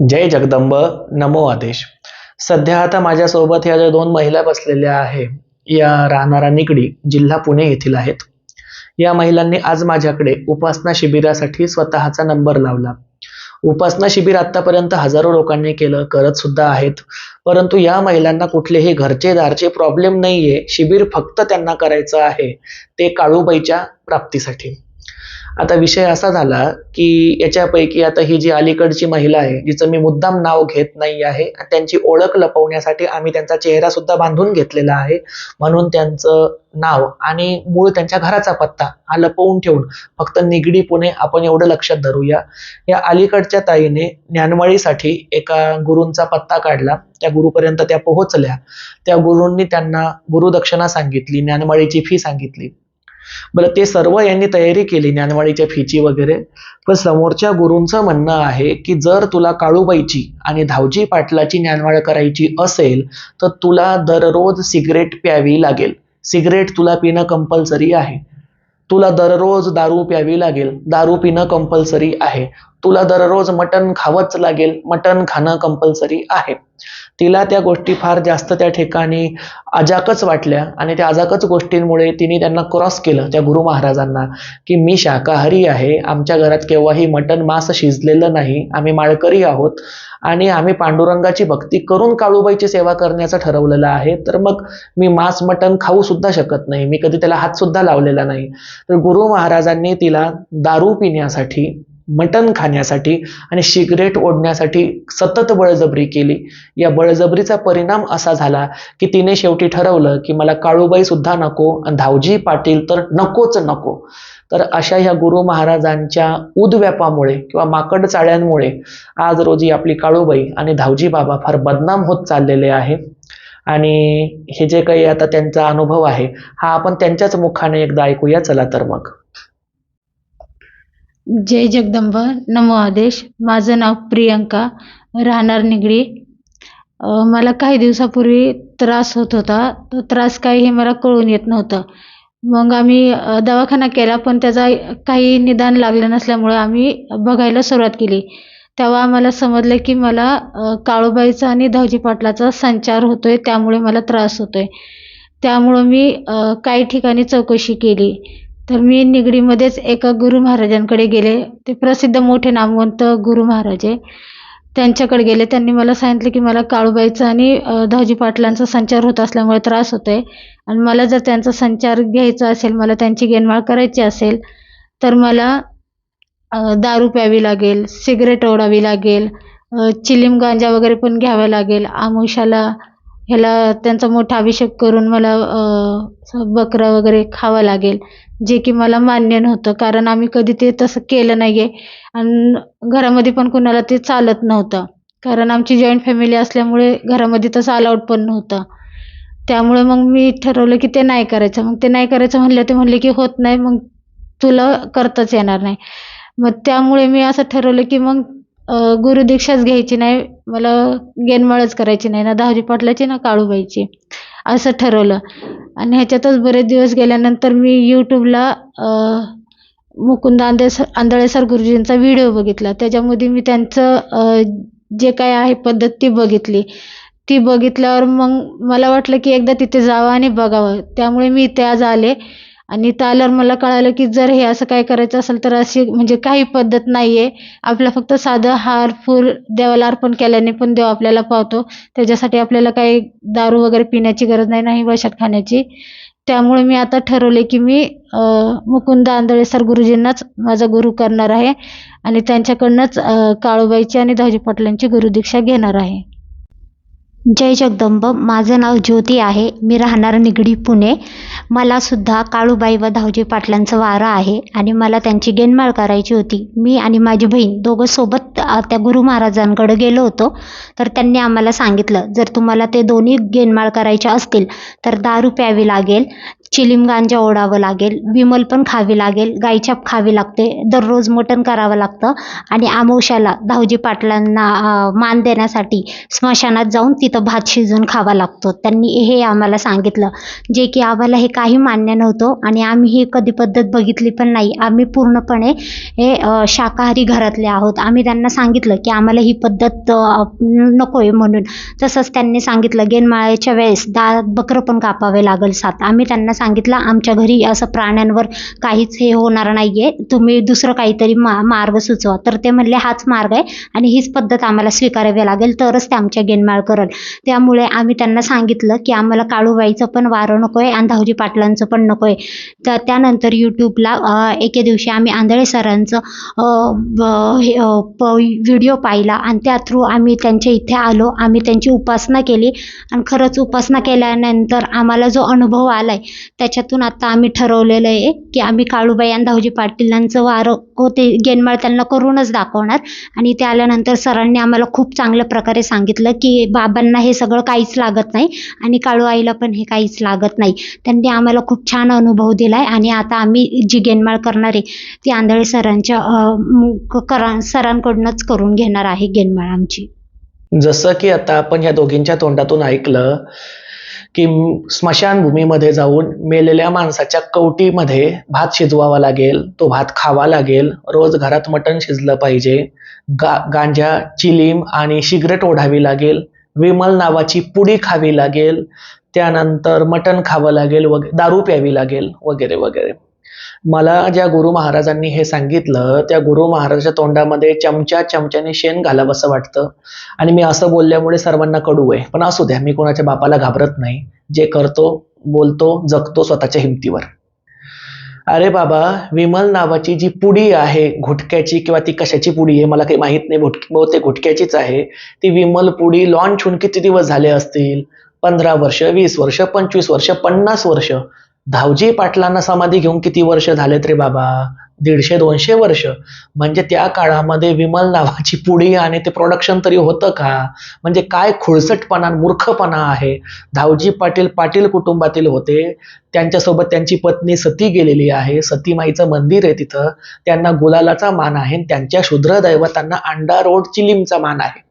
जय जगदंब नमो आदेश. सध्या आता माझ्यासोबत ह्या ज्या दोन महिला बसलेल्या आहे या राहणारा निगडी जिल्हा पुणे येथील आहेत. या महिलांनी आज माझ्याकडे उपासना शिबिरासाठी स्वतःचा नंबर लावला. उपासना शिबिर आतापर्यंत हजारो लोकांनी केलं करत सुद्धा आहेत. परंतु या महिलांना कुठलेही घरचे दारचे प्रॉब्लेम नाहीये. शिबिर फक्त त्यांना करायचं आहे ते काळूबाईच्या प्राप्तीसाठी. आता विषय असा झाला की याच्यापैकी आता ही जी अलीकडची महिला आहे जिचं मी मुद्दाम नाव घेत नाही आहे त्यांची ओळख लपवण्यासाठी आम्ही त्यांचा चेहरा सुद्धा बांधून घेतलेला आहे म्हणून त्यांचं नाव आणि मूळ त्यांच्या घराचा पत्ता हा लपवून ठेवून फक्त निगडी पुणे आपण एवढं लक्षात धरूया. या अलीकडच्या ताईने ज्ञानवाळीसाठी एका गुरूंचा पत्ता काढला. त्या गुरुपर्यंत त्या पोहोचल्या. त्या गुरूंनी त्यांना गुरुदक्षिणा सांगितली ज्ञानवाळीची फी सांगितली. बरं ते सर्व यांनी तयारी केली ज्ञानवाडीच्या फीची वगैरे. पण समोरच्या गुरूंचं म्हणणं आहे की जर तुला काळूबाईची आणि धावजी पाटलाची ज्ञानवाड करायची असेल तर तुला दररोज सिगरेट प्यावी लागेल. सिगरेट तुला पिणं कंपल्सरी आहे. तुला दररोज दारू प्यावी लागेल. दारू पिणं कंपल्सरी आहे. तुला दररोज मटण खावंच लागेल. मटण खाणं कंपल्सरी आहे. तिला त्या गोष्टी फार जास्त त्या ठिकाणी अजाकच वाटल्या आणि त्या अजाकच गोष्टींमुळे तिने त्यांना क्रॉस केलं त्या गुरु महाराजांना की मी शाकाहारी आहे आमच्या घरात केव्हाही मटण मांस शिजलेलं नाही आम्ही माळकरी आहोत आणि आम्ही पांडुरंगाची भक्ती करून काळूबाईची सेवा करण्याचं ठरवलेलं आहे तर मग मी मांस मटण खाऊ सुद्धा शकत नाही मी कधी त्याला हात सुद्धा लावलेला नाही. तर गुरु महाराजांनी तिला दारू पिण्यासाठी मटण खाण्यासाठी आणि सिगरेट ओढण्यासाठी सतत बळजबरी केली. या बळजबरीचा परिणाम असा झाला की तिने शेवटी ठरवलं की मला काळूबाई सुद्धा नको आणि धावजी पाटील तर नकोच नको. तर अशा ह्या गुरु महाराजांच्या उदव्यापामुळे किंवा माकड चाळ्यांमुळे आज रोजी आपली काळूबाई आणि धावजी बाबा फार बदनाम होत चाललेले आहे. आणि हे जे काही आता त्यांचा अनुभव आहे हा आपण त्यांच्याच मुखाने एकदा ऐकूया. चला तर मग. जय जगदंब नमो आदेश. माझं नाव प्रियंका राहणार निगडी. मला काही दिवसापूर्वी त्रास होत होता. तो त्रास काही हे मला कळून येत नव्हतं. मग आम्ही दवाखाना केला पण त्याचा काही निदान लागलं नसल्यामुळं आम्ही बघायला सुरुवात केली. तेव्हा आम्हाला समजलं की मला काळूबाईचा आणि धावजी पाटलाचा संचार होतोय त्यामुळे मला त्रास होतोय. त्यामुळं मी काही ठिकाणी चौकशी केली. तर मी निगडीमध्येच एका गुरु महाराजांकडे गेले. ते प्रसिद्ध मोठे नामवंत गुरु महाराज आहे. त्यांच्याकडे गेले. त्यांनी मला सांगितलं की मला काळूबाईचा आणि अं, धावजी पाटलांचा संचार होत असल्यामुळे त्रास होतोय. आणि मला जर त्यांचा संचार घ्यायचा असेल मला त्यांची गेनमाळ करायची असेल तर मला दारू प्यावी लागेल सिगरेट ओढावी लागेल चिलीम गांजा वगैरे पण घ्यावा लागेल आमुषाला ह्याला त्यांचा मोठा अभिषेक करून मला बकरं वगैरे खावं लागेल. जे की मला मान्य नव्हतं कारण आम्ही कधी ते तसं केलं नाही आहे आणि घरामध्ये पण कुणाला ते चालत नव्हतं. कारण आमची जॉईंट फॅमिली असल्यामुळे घरामध्ये तसं अलाउड पण नव्हतं. त्यामुळे मग मी ठरवलं की ते नाही करायचं. मग ते नाही करायचं म्हणलं ते म्हणले की होत नाही मग तुला करताच येणार नाही. मग त्यामुळे मी असं ठरवलं की मग गुरुदीक्षाच घ्यायची नाही मला गेनमाळच करायची नाही ना दहाजी पाटलाची ना काळूबाईची असं ठरवलं. आणि ह्याच्यातच बरेच दिवस गेल्यानंतर मी यूट्यूबला मुकुंद आंदे सर आंधळे सर गुरुजींचा व्हिडिओ बघितला. त्याच्यामध्ये मी त्यांचं जे काय आहे पद्धत ती बघितली. ती बघितल्यावर मग मला वाटलं की एकदा तिथे जावं आणि बघावं. त्यामुळे मी इथे आज आले. आणि त्यावर मला कळालं की जर हे असं काय करायचं असेल तर अशी म्हणजे काही पद्धत नाही आहे आपलं फक्त साधं हार फूल देवाला अर्पण केल्याने पण देव आपल्याला पावतो. त्याच्यासाठी आपल्याला काही दारू वगैरे पिण्याची गरज नाही नाही वशात खाण्याची. त्यामुळे मी आता ठरवले की मी मुकुंद आंधळे सर गुरुजींनाच माझा गुरु करणार आहे. आणि त्यांच्याकडनंच काळूबाईची आणि धावजी पाटलांची गुरुदीक्षा घेणार आहे. जय जगदंब माझं नाव ज्योती आहे. मी राहणार निगडी पुणे. मलासुद्धा काळूबाई व धावजी पाटलांचं वारं आहे आणि मला त्यांची गेनमाळ करायची होती. मी आणि माझी बहीण दोघं सोबत त्या गुरु महाराजांकडे गेलो होतो. तर त्यांनी आम्हाला सांगितलं जर तुम्हाला ते दोन्ही गेनमाळ करायच्या असतील तर दारू प्यावी लागेल. चिलीम गांजा ओढावं लागेल विमल पण खावी लागेल गायछाप खावी लागते दररोज मटण करावं लागतं आणि आमोशाला धावजी पाटलांना मान देण्यासाठी स्मशानात जाऊन तिथं भात शिजवून खावा लागतो. त्यांनी हे आम्हाला सांगितलं. जे की आम्हाला हे काही मान्य नव्हतं आणि आम्ही ही कधी पद्धत बघितली पण नाही. आम्ही पूर्णपणे हे शाकाहारी घरातले आहोत. आम्ही त्यांना सांगितलं की आम्हाला ही पद्धत नको आहे म्हणून. तसंच त्यांनी सांगितलं गेनमाळ्याच्या वेळेस दा बकरं पण कापावे लागेल सात. आम्ही त्यांना सांगितलं आमच्या घरी असं प्राण्यांवर काहीच हे होणार नाही आहे तुम्ही दुसरं काहीतरी मा मार्ग सुचवा. तर ते म्हणले हाच मार्ग आहे आणि हीच पद्धत आम्हाला स्वीकारावी लागेल तरच ते आमच्या गेनमाळ करल. त्यामुळे आम्ही त्यांना सांगितलं की आम्हाला काळूबाईचं पण वारं नको आहे आणि धावजी पाटलांचं पण नको आहे तर त्यानंतर यूट्यूबला एके दिवशी आम्ही आंधळे सरांचं हे, प व्हिडिओ पाहिला आणि त्या थ्रू आम्ही त्यांच्या इथे आलो. आम्ही त्यांची उपासना केली आणि खरंच उपासना केल्यानंतर आम्हाला जो अनुभव आला आहे त्याच्यातून आता आम्ही ठरवलेलं आहे की आम्ही काळूबाई आणि धावजी पाटीलांचं वारं होते गेनमाळ त्यांना करूनच दाखवणार. आणि ते आल्यानंतर सरांनी आम्हाला खूप चांगल्या प्रकारे सांगितलं की बाबांना हे सगळं काहीच लागत नाही आणि काळू आईला पण हे काहीच लागत नाही. त्यांनी आम्हाला खूप छान अनुभव दिला आहे आणि आता आम्ही जी गेनमाळ करणार आहे ती आंधळे सरांच्या करा सरांकडूनच करून घेणार आहे गेनमाळ आमची. जसं की आता आपण ह्या दोघींच्या तोंडातून ऐकलं की स्मशानभूमीमध्ये जाऊन मेलेल्या माणसाच्या कवटीमध्ये भात शिजवावा लागेल तो भात खावा लागेल. रोज घरात मटण शिजलं पाहिजे. गा गांजा चिलीम आणि सिगरेट ओढावी लागेल. विमल नावाची पुडी खावी लागेल. त्यानंतर मटण खावं लागेल वगैरे दारू प्यावी लागेल. वगैरे वगैरे. मला ज्या गुरु महाराजांनी हे सांगितलं त्या गुरु महाराजाच्या तोंडामध्ये चमच्या चमच्याने शेण घालावं असं वाटतं. आणि मी असं बोलल्यामुळे सर्वांना कडू आहे. पण असू द्या मी कोणाच्या बापाला घाबरत नाही. जे करतो बोलतो जगतो स्वतःच्या हिमतीवर. अरे बाबा विमल नावाची जी पुडी आहे घुटक्याची किंवा ती कशाची पुडी आहे मला काही माहीत नाही. भुटकी बहुतेक हो, घुटक्याचीच आहे. ती विमल पुडी लॉन्च होऊन किती दिवस झाले असतील? पंधरा वर्ष वीस वर्ष पंचवीस वर्ष पन्नास वर्ष. धावजी पाटलांना समाधी घेऊन किती वर्ष झालेत रे बाबा? दीडशे दोनशे वर्ष. म्हणजे त्या काळामध्ये विमल नावाची पुडी आणि ते प्रोडक्शन तरी होतं का? म्हणजे काय खुळसटपणा मूर्खपणा आहे? धावजी पाटील पाटील कुटुंबातील होते. त्यांच्यासोबत त्यांची पत्नी सती गेलेली आहे. सतीमाईचं मंदिर आहे तिथं. त्यांना गुलालाचा मान आहे आणि त्यांच्या शूद्र दैवतांना अंडा रोड चिलीमचा मान आहे.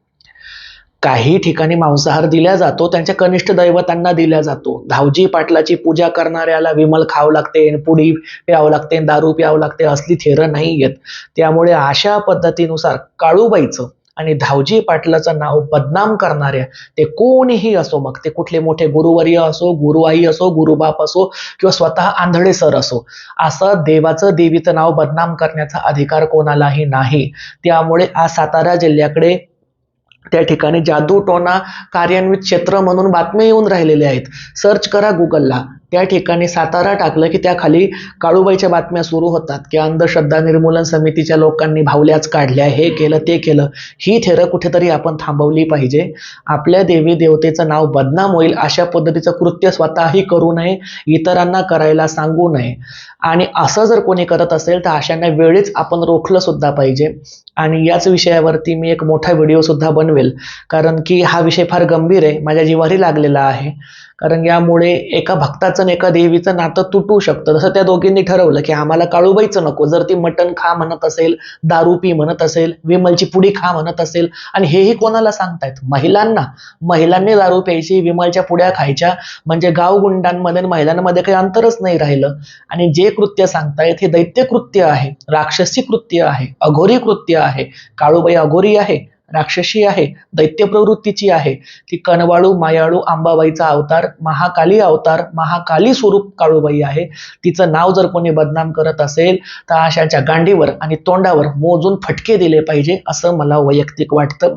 काही ठिकाणी मांसाहार दिला जातो त्यांच्या कनिष्ठ दैवतांना दिला जातो. धावजी पाटलाची पूजा करणाऱ्याला विमल खावं लागते पुडी प्यावं लागते दारू प्यावं लागते असली थेरं नाही येत. त्यामुळे अशा पद्धतीनुसार काळूबाईचं आणि धावजी पाटलाचं नाव बदनाम करणाऱ्या ते कोणीही असो मग ते कुठले मोठे गुरुवर्य असो गुरुआई असो गुरुबाप असो किंवा स्वतः आंधळे सर असो असं देवाचं देवीचं नाव बदनाम करण्याचा अधिकार कोणालाही नाही. त्यामुळे आज सातारा जिल्ह्याकडे त्या ठिकाणी जादूटोना कार्यान्वित क्षेत्र म्हणून बातम्या येऊन राहिलेल्या आहेत. सर्च करा गुगलला त्या ठिकाणी सातारा टाकलं की त्याखाली काळूबाईच्या बातम्या सुरू होतात. की अंधश्रद्धा निर्मूलन समितीच्या लोकांनी भावल्याच काढल्या. हे केलं ते केलं. ही थेरं कुठेतरी आपण थांबवली पाहिजे. आपल्या देवी देवतेचं नाव बदनाम होईल अशा पद्धतीचं कृत्य स्वतःही करू नये. इतरांना करायला सांगू नये. आणि असं जर कोणी करत असेल तर अशांना वेळीच आपण रोखलं सुद्धा पाहिजे. आणि याच विषयावरती मी एक मोठा व्हिडिओ सुद्धा बनवेल. कारण की हा विषय फार गंभीर आहे माझ्या जीवारी लागलेला आहे. कारण यामुळे एका भक्ताचं आणि एका देवीचं नातं तुटू शकतं. जसं त्या दोघींनी ठरवलं की आम्हाला काळूबाईचं नको. जर ती मटण खा म्हणत असेल दारू पी म्हणत असेल विमलची पुडी खा म्हणत असेल आणि हेही कोणाला सांगतायत? महिलांना. महिलांनी दारू प्यायची विमलच्या पुड्या खायच्या. म्हणजे गावगुंडांमध्ये महिलांमध्ये काही अंतरच नाही राहिलं. आणि जे कृत्य सांगतायत हे दैत्य कृत्य आहे राक्षसी कृत्य आहे अघोरी कृत्य आहे काळूबाई अघोरी आहे राक्षसी आहे दैत्य प्रवृत्तीची आहे. ती कनवाळू मायाळू आंबाबाईचा अवतार महाकाली अवतार महाकाली स्वरूप काळूबाई आहे. तिचं नाव जर कोणी बदनाम करत असेल तर अशाच्या गांडीवर आणि तोंडावर मोजून फटके दिले पाहिजे असं मला वैयक्तिक वाटतं.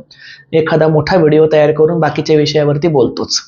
एखादा मोठा व्हिडिओ तयार करून बाकीच्या विषयावरती बोलतोच.